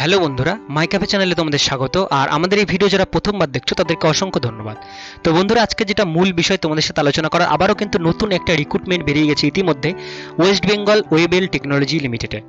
Hello বন্ধুরা মাই cafe চ্যানেলে তোমাদের স্বাগত। আর আমাদের এই ভিডিও যারা প্রথমবার দেখছ, তাদেরকে অসংখ্য ধন্যবাদ। তো বন্ধুরা, আজকে যেটা মূল বিষয় তোমাদের সাথে আলোচনা করার, আবারও কিন্তু নতুন একটা রিক্রুটমেন্ট বেরিয়ে গেছে ইতিমধ্যে ওয়েস্ট বেঙ্গল ওয়েবেল টেকনোলজি লিমিটেডে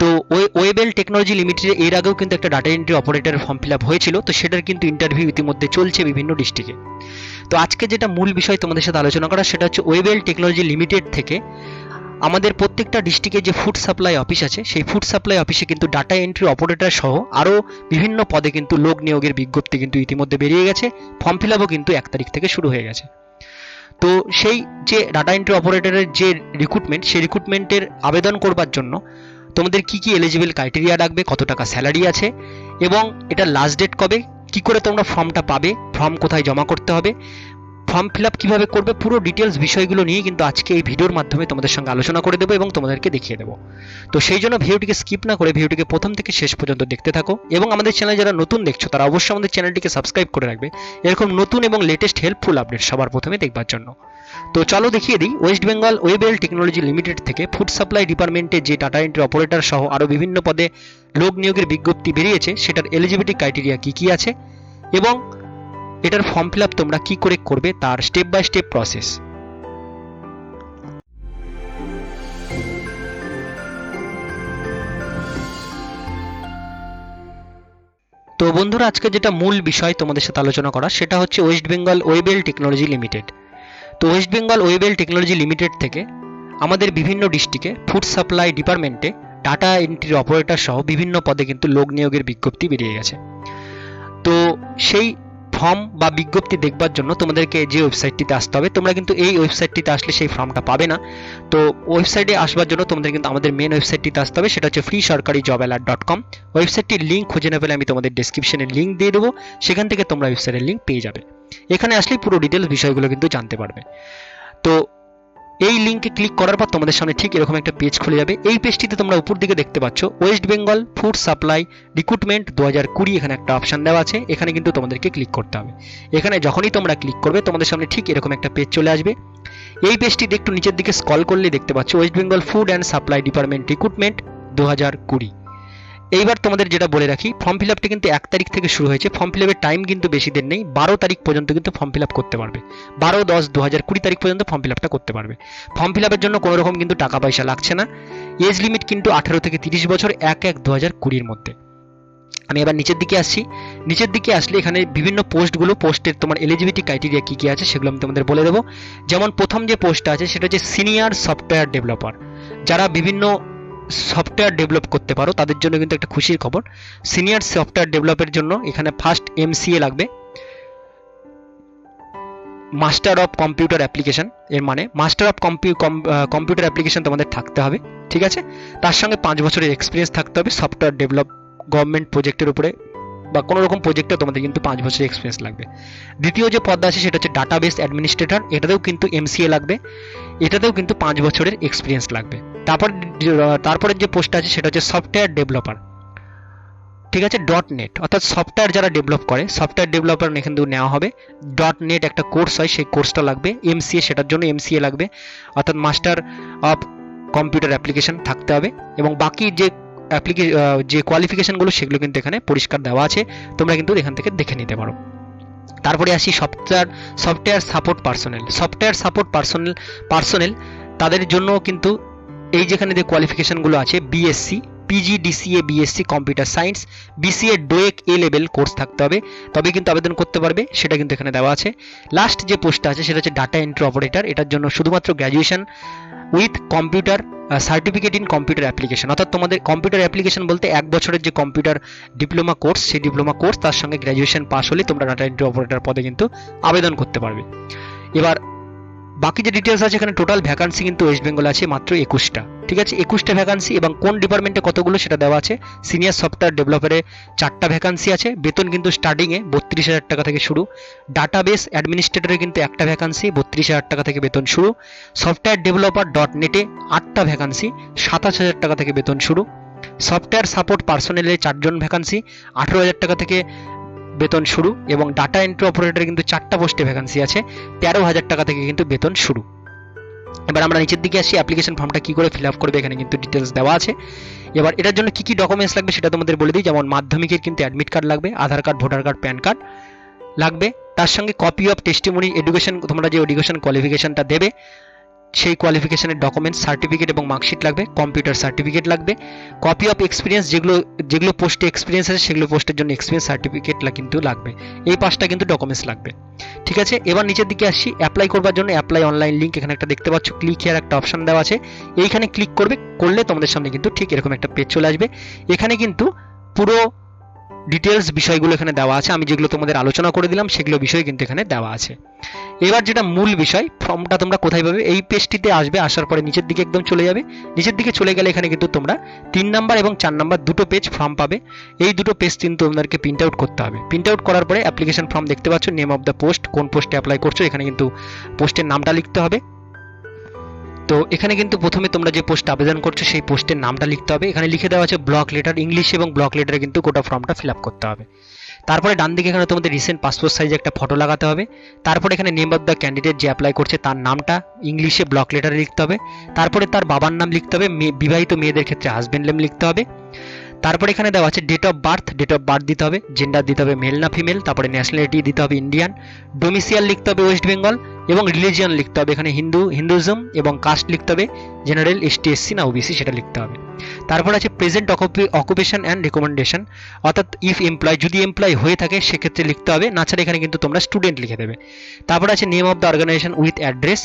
তো ওই ওয়েবেল টেকনোলজি লিমিটেডে এর আগেও কিন্তু একটা ডাটা এন্ট্রি অপারেটরের ফর্ম ফিল আপ হয়েছিল, তো সেটার কিন্তু ইন্টারভিউ ইতিমধ্যে চলছে বিভিন্ন ডিস্ট্রিক্টে তো আজকে যেটা মূল বিষয় তোমাদের সাথে আলোচনা করা সেটা হচ্ছে ওয়েবেল টেকনোলজি লিমিটেড থেকে আমাদের প্রত্যেকটা ডিস্ট্রিক্টে যে ফুড সাপ্লাই অফিস আছে, সেই ফুড সাপ্লাই অফিসে কিন্তু ডাটা এন্ট্রি অপারেটর সহ আরও বিভিন্ন পদে কিন্তু লোক নিয়োগের বিজ্ঞপ্তি কিন্তু ইতিমধ্যে বেরিয়ে গেছে। ফর্ম ফিল আপও কিন্তু এক তারিখ থেকে শুরু হয়ে গেছে। তো সেই যে ডাটা এন্ট্রি অপারেটরের যে রিক্রুটমেন্ট সেই রিক্রুটমেন্টের আবেদন করবার জন্য তোমাদের কি কি এলিজিবল ক্রাইটেরিয়া রাখবে, কত টাকা স্যালারি আছে এবং এটা লাস্ট ডেট কবে, কি করে তোমরা ফর্মটা পাবে ফর্ম কোথায় জমা করতে হবে ফর্ম ফিল আপ কীভাবে করবে পুরো ডিটেলস বিষয়গুলো নিয়ে কিন্তু আজকে এই ভিডিওর মাধ্যমে তোমাদের সঙ্গে আলোচনা করে দেবো এবং তোমাদেরকে দেখিয়ে দেবো। তো সেই জন্য ভিডিওটিকে স্কিপ না করে ভিডিওটিকে প্রথম থেকে শেষ পর্যন্ত দেখতে থাকো এবং আমাদের চ্যানেল যারা নতুন দেখছ, তারা অবশ্যই আমাদের চ্যানেলটিকে সাবস্ক্রাইব করে রাখবে। এরকম নতুন এবং লেটেস্ট হেল্পফুল আপডেট সবার প্রথমে দেখবার জন্য। তো চলো দেখিয়ে দিই West Bengal Webel technology limited থেকে ফুড সাপ্লাই ডিপার্টমেন্টে যে ডাটা এন্ট্রি অপারেটর সহ আরও বিভিন্ন পদে লোক নিয়োগের বিজ্ঞপ্তি বেরিয়েছে, সেটার এলিজিবিলিটি ক্রাইটেরিয়া কি কি আছে এবং এটার ফর্ম ফিল তোমরা কি করে করবে তার স্টেপ বাই স্টেপ প্রসেস তো বন্ধুরা, আজকে যেটা মূল বিষয় তোমাদের সাথে আলোচনা করা, সেটা হচ্ছে West Bengal Webel technology limited তো West Bengal Webel technology limited থেকে আমাদের বিভিন্ন ডিস্ট্রিক্টে ফুড সাপ্লাই ডিপার্টমেন্টে ডাটা এন্ট্রির অপারেটর সহ বিভিন্ন পদে কিন্তু লোক নিয়োগের বিজ্ঞপ্তি বেরিয়ে গেছে। তো সেই ফর্ম বা বিজ্ঞপ্তি দেখবার জন্য তোমাদেরকে যে ওয়েবসাইটটিতে আসতে হবে, তোমরা কিন্তু এই ওয়েবসাইটটিতে আসলে সেই ফর্মটা পাবে না। তো ওয়েবসাইটে আসবার জন্য তোমাদের কিন্তু আমাদের মেন ওয়েবসাইটটিতে আসতে হবে, সেটা হচ্ছে ফ্রি সরকারি জব অ্যালার্ট ডট কম ওয়েবসাইটটির লিঙ্ক খুঁজে না পেলে আমি তোমাদের ডিসক্রিপশনে লিঙ্ক দিয়ে দেবো, সেখান থেকে তোমরা ওয়েবসাইটের লিঙ্ক পেয়ে যাবে। এখানে আসলেই পুরো ডিটেলস বিষয়গুলো কিন্তু জানতে পারবে। তো এই লিঙ্কে ক্লিক করার পর তোমাদের সামনে ঠিক এরকম একটা পেজ খুলে যাবে। এই পেজটিতে তোমরা উপর দিকে দেখতে পাচ্ছ West Bengal food supply recruitment দু হাজার কুড়ি এখানে একটা অপশান দেওয়া আছে। এখানে কিন্তু তোমাদেরকে ক্লিক করতে হবে। এখানে যখনই তোমরা ক্লিক করবে, তোমাদের সামনে ঠিক এরকম একটা পেজ চলে আসবে। এই পেজটিতে একটু নিচের দিকে স্কল করলে দেখতে পাচ্ছ West Bengal food and supply department recruitment দু হাজার কুড়ি। এইবার তোমাদের যেটা বলে রাখি ফর্ম ফিল আপটা কিন্তু এক তারিখ থেকে শুরু হয়েছে। ফর্ম ফিল আপের টাইম কিন্তু বেশি দিন নেই, বারো তারিখ পর্যন্ত কিন্তু ফর্ম ফিল আপ করতে পারবে। বারো, দশ দু হাজার কুড়ি তারিখ পর্যন্ত ফর্ম ফিল আপটা করতে পারবে। ফর্ম ফিল আপের জন্য কোনো রকম কিন্তু টাকা পয়সা লাগছে না। এজ লিমিট কিন্তু আঠেরো থেকে তিরিশ বছর, এক এক দু হাজার কুড়ির মধ্যে। আমি এবার নিচের দিকে আসছি। নিচের দিকে আসলে এখানে বিভিন্ন পোস্টগুলো পোস্টের তোমার এলিজিবিলিটি ক্রাইটেরিয়া কী কী আছে সেগুলো আমি তোমাদের বলে দেবো। যেমন প্রথম যে পোস্টটা আছে, সেটা হচ্ছে সিনিয়র সফটওয়্যার ডেভেলপার যারা বিভিন্ন সফটওয়্যার ডেভেলপ করতে পারো, তাদের জন্য কিন্তু একটা খুশির খবর। সিনিয়র সফটওয়্যার ডেভেলপের জন্য এখানে ফার্স্ট এমসিএ লাগবে। মাস্টার অফ কম্পিউটার অ্যাপ্লিকেশন এর মানে মাস্টার অফ কম্পিউটার অ্যাপ্লিকেশন তোমাদের থাকতে হবে, ঠিক আছে? তার সঙ্গে পাঁচ বছরের এক্সপিরিয়েন্স থাকতে হবে সফটওয়্যার ডেভেলপ গভর্নমেন্ট প্রজেক্টের উপরে, বা কোনো রকম প্রজেক্টে তোমাদের কিন্তু পাঁচ বছরের এক্সপিরিয়েন্স লাগবে। দ্বিতীয় যে পদ আছে সেটা হচ্ছে ডাটাবেস অ্যাডমিনিস্ট্রেটর এটাতেও কিন্তু এমসিএ লাগবে, এটাতেও কিন্তু পাঁচ বছরের এক্সপিরিয়েন্স লাগবে। তারপর তারপরের যে পোস্ট আছে সেটা হচ্ছে সফটওয়্যার ডেভেলপার ঠিক আছে? ডট নেট অর্থাৎ সফটওয়্যার যারা ডেভেলপ করে সফটওয়্যার ডেভেলপার এখান থেকে নেওয়া হবে। ডট নেট একটা কোর্স হয়, সেই কোর্সটা লাগবে। এমসিএ সেটার জন্য এমসিএ লাগবে। অর্থাৎ মাস্টার অফ কম্পিউটার অ্যাপ্লিকেশন থাকতে হবে। এবং বাকি যে অ্যাপ্লিকে যে কোয়ালিফিকেশানগুলো সেগুলো কিন্তু এখানে পরিষ্কার দেওয়া আছে। তোমরা কিন্তু এখান থেকে দেখে নিতে পারো। তারপরে আসি software software support personnel software support personnel personnel তাদের জন্য কিন্তু এই যেখানে যে কোয়ালিফিকেশনগুলো আছে BSc PG DCA BSc computer science BCA DOEACC A level course থাকতে হবে। তবে কিন্তু আবেদন করতে পারবে, সেটা কিন্তু এখানে দেওয়া আছে। লাস্ট যে পোস্টটা আছে, সেটা হচ্ছে ডাটা এন্ট্রি অপারেটর এটার জন্য শুধুমাত্র graduation with computer certificate in computer application অর্থাৎ তোমাদের কম্পিউটার অ্যাপ্লিকেশন বলতে এক বছরের যে কম্পিউটার ডিপ্লোমা কোর্স সেই ডিপ্লোমা কোর্স তার সঙ্গে গ্র্যাজুয়েশন পাস হলে তোমরা ডাটা এন্ট্রি অপারেটর পদে কিন্তু আবেদন করতে পারবে। এবার বাকি যে ডিটেলস আছে, এখানে টোটাল ভ্যাকান্সি কিন্তু ওয়েস্ট বেঙ্গল আছে মাত্র একুশটা। ঠিক আছে? একুশটা ভ্যাকান্সি এবং কোন ডিপার্টমেন্টে কতগুলো সেটা দেওয়া আছে? সিনিয়র সফটওয়্যার ডেভেলপারে চারটা ভ্যাকান্সি আছে। বেতন কিন্তু স্টার্টিংয়ে বত্রিশ হাজার টাকা থেকে শুরু। ডাটাবেস অ্যাডমিনিস্ট্রেটরে কিন্তু একটা ভ্যাকান্সি বত্রিশ হাজার টাকা থেকে বেতন শুরু। সফটওয়্যার ডেভেলপার ডট নেটে আটটা ভ্যাকান্সি সাতাশ হাজার টাকা থেকে বেতন শুরু। সফটওয়্যার সাপোর্ট পার্সোনেলে চারজন ভ্যাকান্সি আঠেরো হাজার টাকা থেকে বেতন শুরু এবং ডাটা এন্ট্রি অপারেটরে কিন্তু চারটা পোস্টে ভ্যাকান্সি আছে, তেরো হাজার টাকা থেকে কিন্তু বেতন শুরু। এবার আমরা নিচের দিকে আসি অ্যাপ্লিকেশন ফর্মটা কী করে ফিল আপ করবে, এখানে কিন্তু ডিটেলস দেওয়া আছে। এবার এটার জন্য কী কী ডকুমেন্টস লাগবে সেটা তোমাদের বলে দিই, যেমন মাধ্যমিকের কিন্তু অ্যাডমিট কার্ড লাগবে, Aadhaar card voter card PAN card লাগবে। তার সঙ্গে কপি অফ টেস্টিমনি এডুকেশন তোমরা যে এডুকেশন কোয়ালিফিকেশনটা দেবে সেই কোয়ালিফিকেশনের ডকুমেন্টস সার্টিফিকেট এবং মার্কশিট লাগবে কম্পিউটার সার্টিফিকেট লাগবে কপি অফ এক্সপিরিয়েন্স যেগুলো যেগুলো পোস্টে এক্সপিরিয়েন্স আছে, সেগুলো পোস্টের জন্য এক্সপিরিয়েন্স সার্টিফিকেট কিন্তু লাগবে। এই পাঁচটা কিন্তু ডকুমেন্টস লাগবে। ঠিক আছে? এবার নিচের দিকে আসছি অ্যাপ্লাই করবার জন্য অ্যাপ্লাই অনলাইন লিঙ্ক এখানে একটা দেখতে পাচ্ছ। ক্লিক হেয়ার একটা অপশন দেওয়া আছে। এইখানে ক্লিক করবে, করলে তোমাদের সামনে কিন্তু ঠিক এরকম একটা পেজ চলে আসবে। এখানে কিন্তু পুরো ডিটেলস বিষয়গুলো এখানে দেওয়া আছে। আমি যেগুলো তোমাদের আলোচনা করে দিলাম, সেগুলো বিষয় কিন্তু এখানে দেওয়া আছে। এবার যেটা মূল বিষয় ফর্মটা তোমরা কোথায় পাবে? এই পেজটিতে আসবে, আসার পরে নিচের দিকে একদম চলে যাবে। নিচের দিকে চলে গেলে এখানে কিন্তু তোমরা তিন নাম্বার এবং চার নাম্বার দুটো পেজ ফর্ম পাবে। এই দুটো পেজ কিন্তু তোমাদেরকে প্রিন্ট আউট করতে হবে। প্রিন্ট আউট করার পরে অ্যাপ্লিকেশন ফর্ম দেখতে পাচ্ছ নেম অফ দ্য পোস্ট কোন পোস্টে অ্যাপ্লাই করছ, এখানে কিন্তু পোস্টের নামটা লিখতে হবে। তো এখানে কিন্তু প্রথমে তোমরা যে পোস্ট আবেদন করছ, সেই পোস্টের নামটা লিখতে হবে। এখানে লিখে দেওয়া আছে ব্লক লেটার ইংলিশ এবং ব্লক লেটারে কিন্তু গোটা ফর্মটা ফিল আপ করতে হবে। তারপরে ডান দিকে এখানে তোমাদের রিসেন্ট পাসপোর্ট সাইজে একটা ফটো লাগাতে হবে। তারপরে এখানে নেম অফ দ্য ক্যান্ডিডেট যে অ্যাপ্লাই করছে, তার নামটা ইংলিশে ব্লক লেটারে লিখতে হবে। তারপরে তার বাবার নাম লিখতে হবে বিবাহিত মেয়েদের ক্ষেত্রে হাজবেন্ড নেম লিখতে হবে। তারপরে এখানে দেওয়া আছে date of birth date of birth দিতে হবে জেন্ডার দিতে হবে মেল না ফিমেল তারপরে ন্যাশনালিটি দিতে হবে ইন্ডিয়ান ডোমিসিয়াল লিখতে হবে ওয়েস্ট বেঙ্গল এবং রিলিজিয়ান লিখতে হবে, এখানে হিন্দু হিন্দুজম এবং কাস্ট লিখতে হবে জেনারেল এসটি এসসি না ওবিসি সেটা লিখতে হবে। তারপর আছে প্রেজেন্ট অকুপেশন অ্যান্ড রেকমেন্ডেশন অর্থাৎ ইফ এমপ্লয় যদি এমপ্লয় হয়ে থাকে, সেক্ষেত্রে লিখতে হবে, না ছাড়া এখানে কিন্তু তোমরা স্টুডেন্ট লিখে দেবে। তারপর আছে name of the organization with address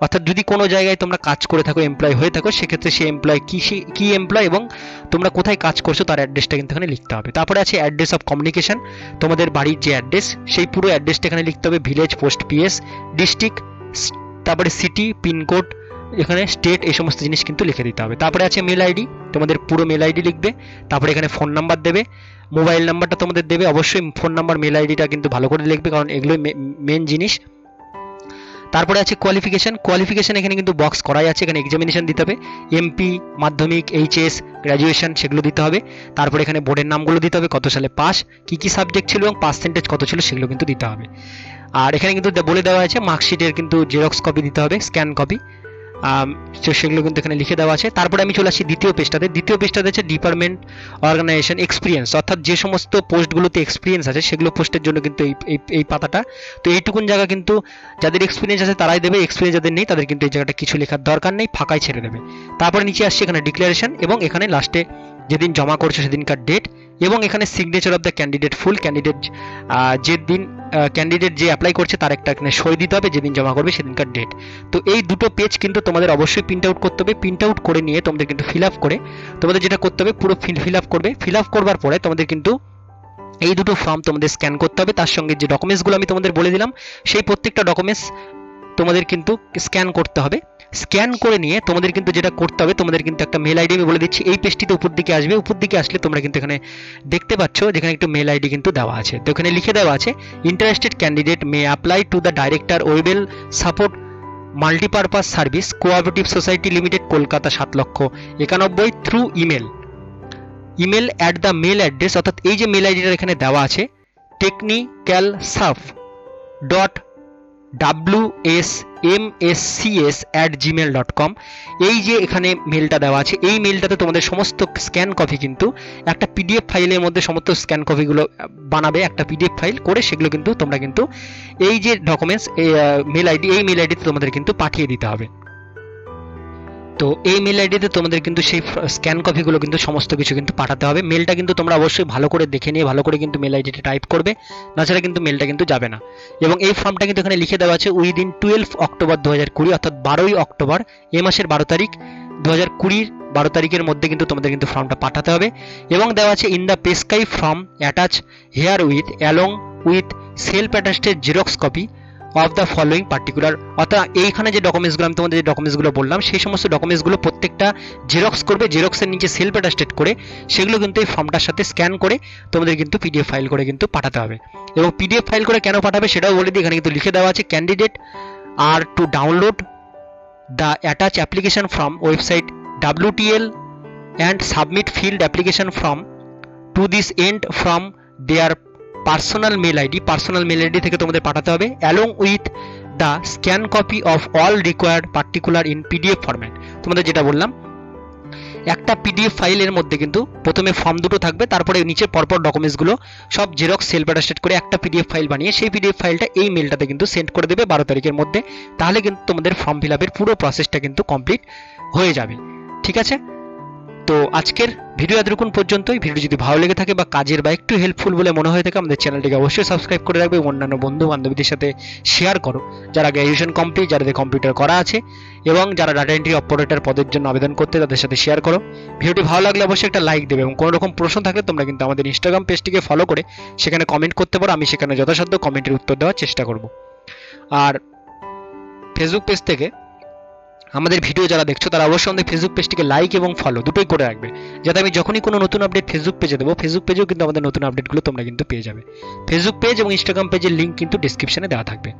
অর্থাৎ যদি কোনো জায়গায় তোমরা কাজ করে থাকো এমপ্লয় হয়ে থাকো, সেক্ষেত্রে সে এমপ্লয় কি সে- কি এমপ্লয় এবং তোমরা কোথায় কাজ করছ তার অ্যাড্রেসটা কিন্তু এখানে লিখতে হবে। তারপরে আছে অ্যাড্রেস অফ কমিউনিকেশন তোমাদের বাড়ির যে অ্যাড্রেস সেই পুরো অ্যাড্রেসটা এখানে লিখতে হবে ভিলেজ পোস্ট পিএস ডিস্ট্রিক্ট তারপরে সিটি পিনকোড এখানে স্টেট এই সমস্ত জিনিস কিন্তু লিখে দিতে হবে। তারপরে আছে মেল আইডি তোমাদের পুরো মেল আইডি লিখবে, তারপরে এখানে ফোন নাম্বার দেবে মোবাইল নাম্বারটা তোমাদের দেবে, অবশ্যই ফোন নাম্বার মেল আইডিটা কিন্তু ভালো করে লিখবে, কারণ এগুলোই মেন জিনিস। তারপরে আছে কোয়ালিফিকেশন কোয়ালিফিকেশন এখানে কিন্তু বক্স করাই আছে, এখানে এক্সামিনেশন দিতে হবে। এমপি মাধ্যমিক এইচএস গ্র্যাজুয়েশন সেগুলো দিতে হবে। তারপরে এখানে বোর্ডের নামগুলো দিতে হবে, কত সালে পাস কি কি সাবজেক্ট ছিল এবং পার্সেন্টেজ কত ছিল সেগুলো কিন্তু দিতে হবে। আর এখানে কিন্তু বলে দেওয়া আছে মার্কশিটের কিন্তু জেরক্স কপি দিতে হবে স্ক্যান কপি তো সেগুলো কিন্তু এখানে লিখে দেওয়া আছে। তারপরে আমি চলে আসি দ্বিতীয় পেজটাতে দ্বিতীয় পেজটাতে আছে ডিপার্টমেন্ট অর্গানাইজেশন এক্সপিরিয়েন্স অর্থাৎ যে সমস্ত পোস্টগুলোতে এক্সপিরিয়েন্স আছে, সেগুলো পোস্টের জন্য কিন্তু এই, এই- এই পাতাটা। তো এইটুকুন জায়গা কিন্তু যাদের এক্সপিরিয়েন্স আছে, তারাই দেবে। এক্সপিরিয়েন্স যাদের নেই, তাদের কিন্তু এই জায়গাটা কিছু লেখার দরকার নেই, ফাঁকাই ছেড়ে দেবে। তারপরে নিচে আসছে এখানে ডিক্লারেশন এবং এখানে লাস্টে যেদিন জমা করছে সেদিনকার ডেট এবং এখানে signature of the candidate full candidate যে দিন ক্যান্ডিডেট যে অ্যাপ্লাই করছে তার একটা এখানে সই দিতে হবে, যেদিন জমা করবে সেদিনকার ডেট তো এই দুটো পেজ কিন্তু তোমাদের অবশ্যই প্রিন্ট আউট করতে হবে। প্রিন্ট আউট করে নিয়ে তোমাদের কিন্তু ফিল আপ করে তোমাদের যেটা করতে হবে, পুরো ফিল আপ করবে। ফিল আপ করবার পরে তোমাদের কিন্তু এই দুটো ফর্ম তোমাদের স্ক্যান করতে হবে। তার সঙ্গে যে ডকুমেন্টসগুলো আমি তোমাদের বলে দিলাম, সেই প্রত্যেকটা ডকুমেন্টস তোমাদের কিন্তু স্ক্যান করতে হবে। স্ক্যান করে নিয়ে তোমাদের কিন্তু যেটা করতে হবে, তোমাদের কিন্তু একটা মেল আইডি আমি বলে দিচ্ছি। এই পেজটিতে উপর দিকে আসবে। উপর দিকে আসলে তোমরা কিন্তু এখানে দেখতে পাচ্ছ, যেখানে একটু মেল আইডি কিন্তু দেওয়া আছে। তো এখানে লিখে দেওয়া আছে interested candidate may apply to the director Webel support multipurpose service cooperative society limited Kolkata সাত লক্ষ একানব্বই through email email at the mail address অর্থাৎ এই যে মেল আইডিটা এখানে দেওয়া আছে technical staff dot W S M S C S at Gmail dot com এই যে এখানে মেলটা দেওয়া আছে, এই মেলটাতে তোমাদের সমস্ত স্ক্যান কপি কিন্তু একটা পিডিএফ ফাইলের মধ্যে সমস্ত স্ক্যান কপিগুলো বানাবে, একটা পিডিএফ ফাইল করে সেগুলো কিন্তু তোমরা কিন্তু এই যে ডকুমেন্টস মেল আইডি এই মেল আইডিতে তোমাদের কিন্তু পাঠিয়ে দিতে হবে। তো এই মেল আইডিতে তোমাদের কিন্তু সেই স্ক্যান কপিগুলো কিন্তু সমস্ত কিছু কিন্তু পাঠাতে হবে। মেলটা কিন্তু তোমরা অবশ্যই ভালো করে দেখে নিয়ে, ভালো করে কিন্তু মেল আইডিটা টাইপ করবে তাছাড়া কিন্তু মেলটা কিন্তু যাবে না। এবং এই ফর্মটা কিন্তু এখানে লিখে দেওয়া আছে উইদিন টুয়েলভ অক্টোবর দু হাজার কুড়ি, অর্থাৎ বারোই অক্টোবর এ মাসের বারো তারিখ দু হাজার কুড়ির বারো তারিখের মধ্যে কিন্তু তোমাদের কিন্তু ফর্মটা পাঠাতে হবে। এবং দেওয়া আছে in the পেসকাই form attach herewith along with self attested xerox copy of the following particular অর্থাৎ এইখানে যে ডকুমেন্টসগুলো আমি তোমাদের যে ডকুমেন্টসগুলো বললাম, সেই সমস্ত ডকুমেন্টসগুলো প্রত্যেকটা জেরক্স করবে জেরক্সের নিচে সেলফ অ্যাটাস্টেড করে, সেগুলো কিন্তু এই ফর্মটার সাথে স্ক্যান করে তোমাদের কিন্তু পিডিএফ ফাইল করে কিন্তু পাঠাতে হবে। এবং পিডিএফ ফাইল করে কেন পাঠাবে সেটাও বলে দিই, এখানে কিন্তু লিখে দেওয়া আছে candidate are to download the attach application from website WTL and submit filled application form to this end from their personal mail ID personal mail ID থেকে তোমাদের পাঠাতে হবে along with the scan copy of all required particular in PDF format তোমাদের যেটা বললাম, একটা PDF ফাইলের মধ্যে কিন্তু প্রথমে ফর্ম দুটো থাকবে, তারপরে নিচে পরপর ডকুমেন্টসগুলো সব জেরক্স সেলফ অ্যাটাস্টেড করে একটা পিডিএফ ফাইল বানিয়ে সেই পিডিএফ ফাইলটা এই মেলটাতে কিন্তু সেন্ড করে দেবে বারো তারিখের মধ্যে, তাহলে কিন্তু তোমাদের ফর্ম ফিল আপের পুরো প্রসেসটা কিন্তু কমপ্লিট হয়ে যাবে। ঠিক আছে? তো আজকের ভিডিও এতটুকুন পর্যন্তই। ভিডিও যদি ভালো লেগে থাকে বা কাজের বা একটু হেল্পফুল বলে মনে হয়ে থাকে, আমাদের চ্যানেলটিকে অবশ্যই সাবস্ক্রাইব করে রাখবে অন্যান্য বন্ধু বান্ধবীদের সাথে শেয়ার করো। যারা গ্র্যাজুয়েশন কমপ্লিট যাদের কম্পিউটার করা আছে, এবং যারা ডাটা এন্ট্রি অপারেটর পদের জন্য আবেদন করতে, তাদের সাথে শেয়ার করো। ভিডিওটি ভালো লাগলে অবশ্যই একটা লাইক দেবে এবং কোনো রকম প্রশ্ন থাকলে তোমরা কিন্তু আমাদের ইনস্টাগ্রাম পেজটিকে ফলো করে সেখানে কমেন্ট করতে পারো। আমি সেখানে যথাসাধ্য কমেন্টের উত্তর দেওয়ার চেষ্টা করব। আর ফেসবুক পেজ থেকে আমাদের ভিডিও যারা দেখছ, তারা অবশ্যই আমাদের ফেসবুক পেজটিকে লাইক এবং ফলো দুটোই করে রাখবে। যাতে আমি যখনই কোনো নতুন আপডেট ফেসবুক পেজে দেবো ফেসবুক পেজেও কিন্তু আমাদের নতুন আপডেটগুলো তোমরা কিন্তু পেয়ে যাবে। ফেসবুক পেজ এবং ইনস্টাগ্রাম পেজের লিঙ্ক কিন্তু ডিসক্রিপশনে দেওয়া থাকবে।